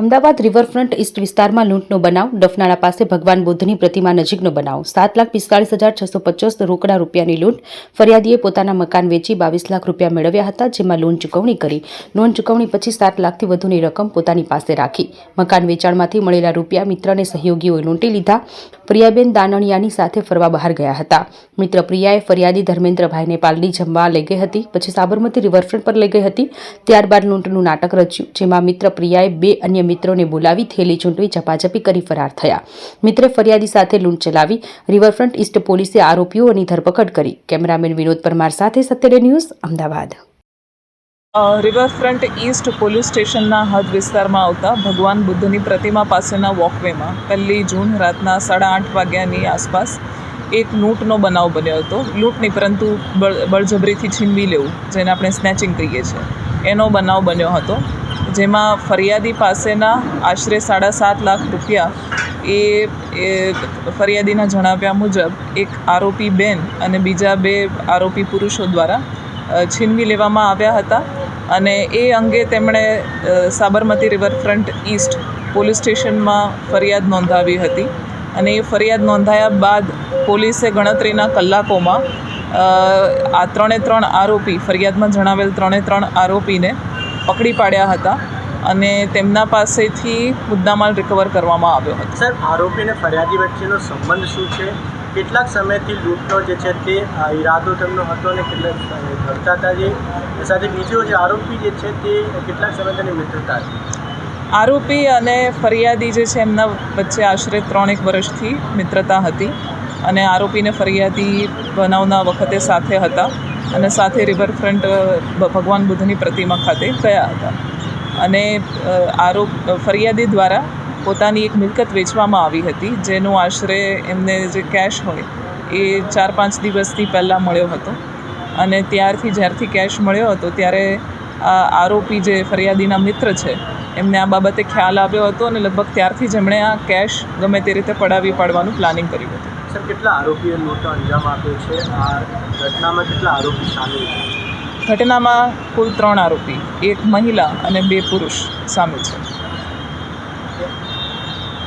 Ahmedabad riverfront east વિસ્તારમાં લૂંટનો બનાવ, ડફનાળા પાસે ભગવાન બુદ્ધની પ્રતિમા નજીકનો બનાવ. સાત લાખ પિસ્તાળીસ હજાર છસો પચાસ રોકડા રૂપિયાની લૂંટ. ફરિયાદીએ પોતાના મકાન વેચી બાવીસ લાખ રૂપિયા મેળવ્યા હતા, જેમાં લોન ચૂકવણી કરી. લોન ચૂકવણી પછી સાત લાખથી વધુની રકમ પોતાની પાસે રાખી. મકાન વેચાણમાંથી મળેલા રૂપિયા મિત્રને સહયોગીઓએ લૂંટી લીધા. પ્રિયાબેન દાનણિયાની સાથે ફરવા બહાર ગયા હતા. મિત્ર પ્રિયાએ ફરિયાદી ધર્મેન્દ્રભાઈને પાલડી જમવા લઈ ગઈ હતી, પછી સાબરમતી રિવરફ્રન્ટ પર લઈ ગઈ હતી. ત્યારબાદ લૂંટનું નાટક રચ્યું, જેમાં મિત્ર પ્રિયાએ બે અન્ય મિત્રોને બોલાવી થેલી ચૂંટવી ઝપાઝપી કરી ફરાર થયા. મિત્રે ફરિયાદી સાથે લૂંટ ચલાવી રિવરફ્રન્ટ ઇસ્ટ પોલીસે આરોપીઓની ધરપકડ કરી. કેમેરામેન વિનોદ પરમાર સાથે Satyaday news, Ahmedabad. Riverfront east police સ્ટેશનના હદ વિસ્તારમાં આવતા ભગવાન બુદ્ધની પ્રતિમા પાસેના વોકવેમાં પહેલી જૂન રાતના સાડા આઠ વાગ્યાની આસપાસ એક લૂંટનો બનાવ બન્યો હતો. લૂંટ નહીં પરંતુ બળ, બળજબરીથી છીનવી લેવું, જેને આપણે સ્નેચિંગ કહીએ છીએ. એનો બનાવ બન્યો હતો. જેમાં ફરિયાદી પાસેના આશરે સાડા સાત લાખ રૂપિયા એ ફરિયાદીના જણાવ્યા મુજબ એક આરોપી બેન અને બીજા બે આરોપી પુરુષો દ્વારા છીનવી લેવામાં આવ્યા હતા અને એ અંગે તેમણે સાબરમતી રિવરફ્રન્ટ ઈસ્ટ પોલીસ સ્ટેશનમાં ફરિયાદ નોંધાવી હતી અને એ ફરિયાદ નોંધાયા બાદ પોલીસે ગણતરીના કલાકોમાં આ ત્રણે ત્રણ આરોપી ફરિયાદમાં જણાવેલ ત્રણે ત્રણ આરોપીને પકડી પાડ્યા હતા અને તેમના પાસેથી મુદ્દામાલ રિકવર કરવામાં આવ્યો હતો. સર આરોપી અને ફરિયાદી વચ્ચેનો સંબંધ શું છે? કેટલાક સમયથી લૂંટનો જે છે તે ઈરાદો તેમનો હતો અને કેટલાક કરતા હતા જે સાથે બીજો જે આરોપી જે છે તે કેટલાક સમય તેની મિત્રતા હતી. આરોપી અને ફરિયાદી જે છે એમના વચ્ચે આશરે ત્રણેક વર્ષથી મિત્રતા હતી અને આરોપીને ફરિયાદી બનાવના વખતે સાથે હતા. અને સાથે રિવરફ્રન્ટ ભગવાન બુદ્ધની પ્રતિમા ખાતે ગયા હતા. અને આરોપ ફરિયાદી દ્વારા પોતાની એક મિલકત વેચવામાં આવી હતી, જેનું આશરે એમને જે કેશ હોય એ ચાર પાંચ દિવસથી પહેલાં મળ્યો હતો. અને ત્યારથી જ્યારથી કેશ મળ્યો હતો, ત્યારે આ આરોપી જે ફરિયાદીના મિત્ર છે, એમને આ બાબતે ખ્યાલ આવ્યો હતો અને લગભગ ત્યારથી જ એમણે આ કેશ ગમે તે રીતે પડાવી પાડવાનું પ્લાનિંગ કર્યું હતું. સર, કેટલા આરોપીએ મોટો અંજામ આપ્યો છે? આ ઘટનામાં કેટલા આરોપી સામેલ છે? ઘટનામાં કુલ ત્રણ આરોપી, એક મહિલા અને બે પુરુષ સામેલ છે.